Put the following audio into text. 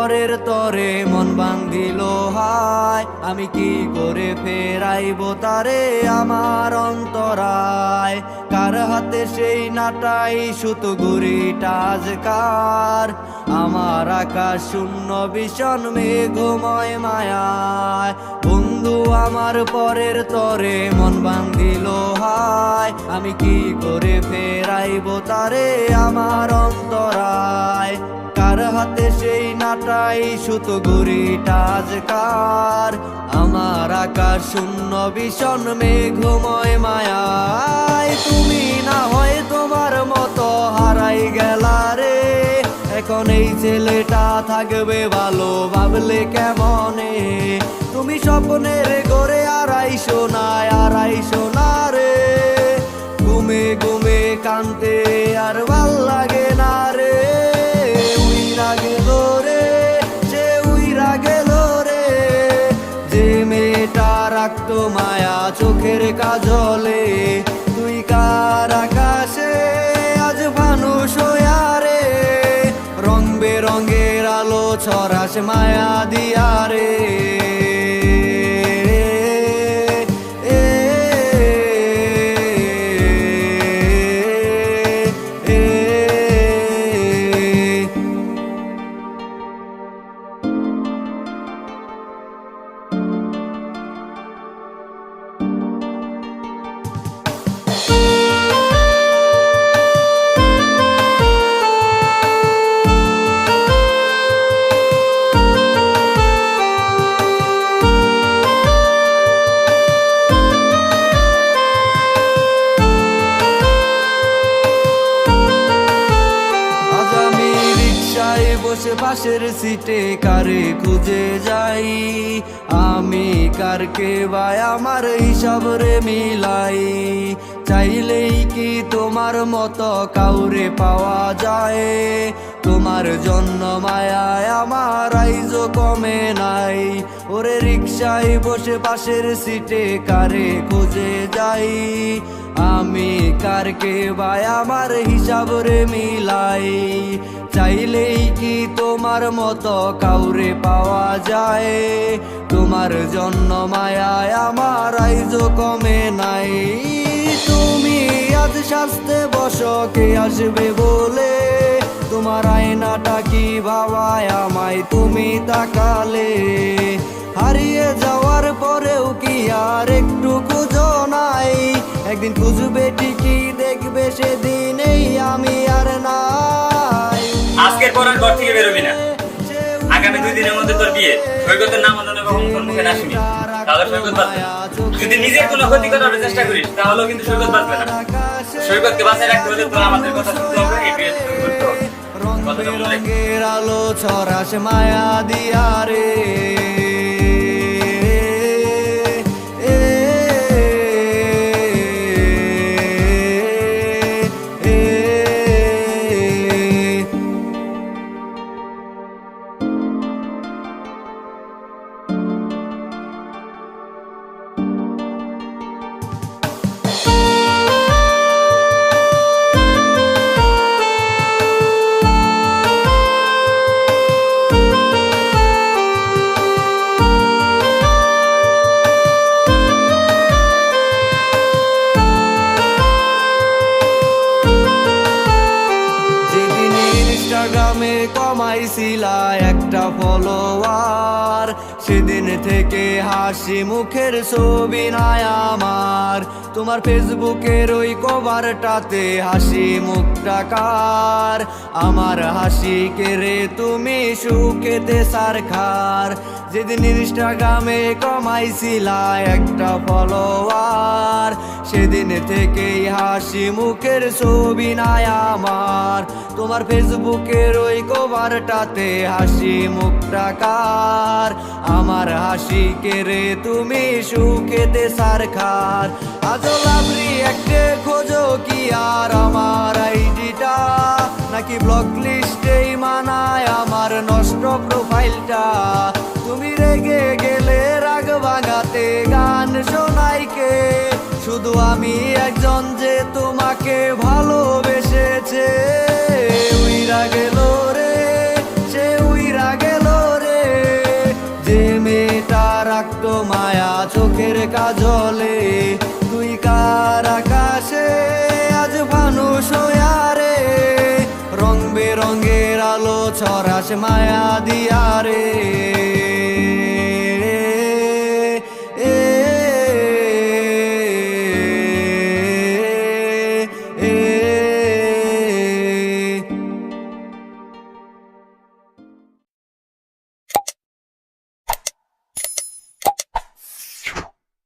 পরের তরে মন বান্ধিল, হায়, আমি কি করে ফেরাইব তারে আমার অন্তরায়? কার হাতে সেই নাটাই সুতো গুড়িটা কার আমার আকাশ শূন্য, ভীষণ মেঘময় মায়ায়। বন্ধু, আমার পরের তরে মন বান্ধিল, হায়, আমি কি করে ফেরাইব তারে আমার অন্তরায়? হাতে সেই নাটাই সুতো গুড়িটা কার আমার আকাশ শূন্য ভীষণ মেঘময় মায়ায়। তুমি না হয় তোমার মতো হারাই গেলা রে। এখন এই ছেলেটা থাকবে ভালো, ভাবলে কেমনে? তুমি স্বপ্নের করে আড়াই সোনায়, আড়াই সোনা রে। ঘুমে ঘুমে কানতে আর ভালো লাগে কাজলে তুই কার আকাশে আজ ভানু হইয়া রে? রং বেরঙের আলো ছড়াস মায়া দিয়া পাশের সিটে কারে খুঁজে যাই? আমি কারকে বাই আমার হিসাব রে মিলাই? চাইলেই কি তোমার মতো কাউরে পাওয়া যায়? তোমার জন্য মায়ায় আমার কমে নাই। ওরে রিক্সায় বসে পাশের সিটে কারে খুঁজে যাই। আমি কারকে বাই আমার হিসাব রে মিলাই। চাইলেই কি তোমার মতো কাউরে পাওয়া যায়? তোমার জন্য মায়ায় আমার আইজ কমে নাই। তুমি আজ শাস্তে বসো, কে আসবে বলে? তোমার আয়নাটা কি ভাবায় আমায়? তুমি তাকালে হারিয়ে যাওয়ার পরেও কি আর একটু খুঁজো নাই? একদিন খুঁজবে ঠিকই, দেখবে সেদিনেই আমি আর নাই। আজকের পর আর ঘর থেকে বেরোবি না। আগামী দুই দিনের মধ্যে তোর বিয়ে। সৈকতের নাম অন্য কখনো তোর মুখে না শুনি। তাহলে সৈকত বাঁচবে। যদি নিজের কোনো ক্ষতি করার চেষ্টা করিস, তাহলেও কিন্তু সৈকত বাঁচবে না। সৈকতকে বাঁচায় রাখতে হলে তোর আমাদের কথা শুনতে হবে। রঙের আলো ছড়াস মায়া দিয়া রে। কমাইছিলা একটা ফলোয়ার। সেদিন থেকে হাসি মুখের ছবি নাই আমার। তোমার ফেসবুকের ওই কভারটাতে হাসি মুখটা কার? আমার হাসি কেড়ে তুমি সুখেতে সারখার? যেদিন ইনস্টাগ্রামে কমাইছিলা একটা ফলোয়ার, সেদিন থেকেই হাসি মুখের ছবি নাই আমার। তোমার ফেসবুকের ওই কভারটাতে হাসি মুখটা কার? আমার হাসি কেড়ে তুমি সুখেতে সারখার? আজও লাভরি একটা খোঁজো কি আর আমার আইডিটা? নাকি ব্লক লিস্টেই মানায় আমার নষ্ট প্রোফাইলটা সবাইকে, শুধু আমি একজন যে তোমাকে ভালোবেসেছে। উইরা গেল রে, সে উইরা গেল রে। যে মেয়েটা রাখত মায়া চোখের কাজলে, তুই কার আকাশে আজ ভানুষ রে? রং বেরঙের আলো ছড়াস মায়া দিয়া রে।